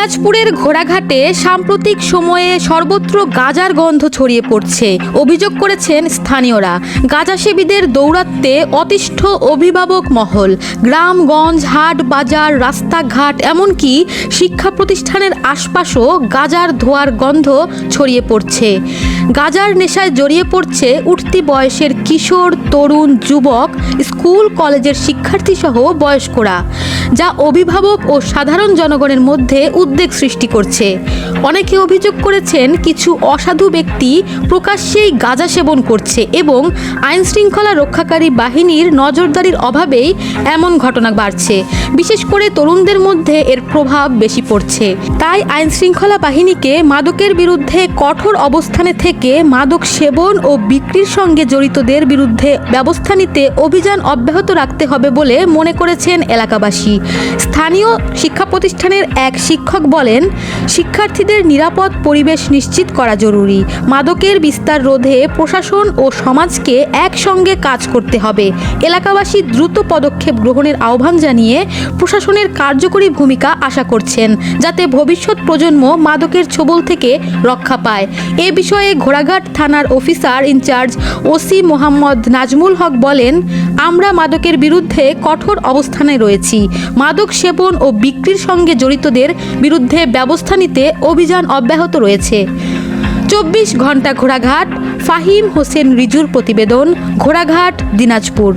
দিনাজপুরের ঘোড়াঘাটে সাম্প্রতিক সময়ে সর্বত্র গাজার গন্ধ ছড়িয়ে পড়ছে। অভিযোগ করেছেন স্থানীয়রা। গাজা সেবীদের দৌরাত্মে অতিষ্ঠ অভিভাবক মহল গ্রামগঞ্জ হাট, বাজার, রাস্তাঘাট, এমনকি শিক্ষা প্রতিষ্ঠানের আশপাশও গাজার ধোয়ার গন্ধ ছড়িয়ে পড়ছে। গাজার নেশায় জড়িয়ে পড়ছে উঠতি বয়সের কিশোর, তরুণ, যুবক, স্কুল, কলেজের শিক্ষার্থী সহ বয়স্করা। যা অভিভাবক ও সাধারণ জনগণের মধ্যে উদ্বেগ সৃষ্টি করছে। অনেকে অভিযোগ করেছেন কিছু অসাধু ব্যক্তি প্রকাশ্যেই গাঁজা সেবন করছে এবং আইন শৃঙ্খলা রক্ষাকারী বাহিনীর নজরদারির অভাবেই এমন ঘটনা বাড়ছে। বিশেষ করে তরুণদের মধ্যে এর প্রভাব বেশি পড়ছে। তাই আইন শৃঙ্খলা বাহিনীকে মাদকের বিরুদ্ধে কঠোর অবস্থানে থেকে মাদক সেবন ও বিক্রির সঙ্গে জড়িতদের বিরুদ্ধে ব্যবস্থা নিতে অভিযান অব্যাহত রাখতে হবে বলে মনে করেছেন এলাকাবাসী। স্থানীয় শিক্ষা প্রতিষ্ঠানের এক শিক্ষক বলেন, শিক্ষার্থীদের নিরাপদ পরিবেশ নিশ্চিত করা জরুরি। মাদকের বিস্তার রোধে প্রশাসন ও সমাজকে একসঙ্গে কাজ করতে হবে। এলাকাবাসী দ্রুত পদক্ষেপ গ্রহণের আহ্বান জানিয়ে প্রশাসনের কার্যকরী ভূমিকা আশা করছেন, যাতে ভবিষ্যৎ প্রজন্ম মাদকের ছোবল থেকে রক্ষা পায়। এ বিষয়ে ঘোড়াঘাট থানার officer in charge OC Mohammad Nazmul Haque বলেন, আমরা মাদকের বিরুদ্ধে কঠোর অবস্থানে রয়েছি। মাদক সেবন ও বিক্রির সঙ্গে জড়িতদের বিরুদ্ধে ব্যবস্থা নিতে অভিযান অব্যাহত রয়েছে। চব্বিশ ঘণ্টা ঘোড়াঘাট, ফাহিম হোসেন রিজুর প্রতিবেদন, ঘোড়াঘাট, দিনাজপুর।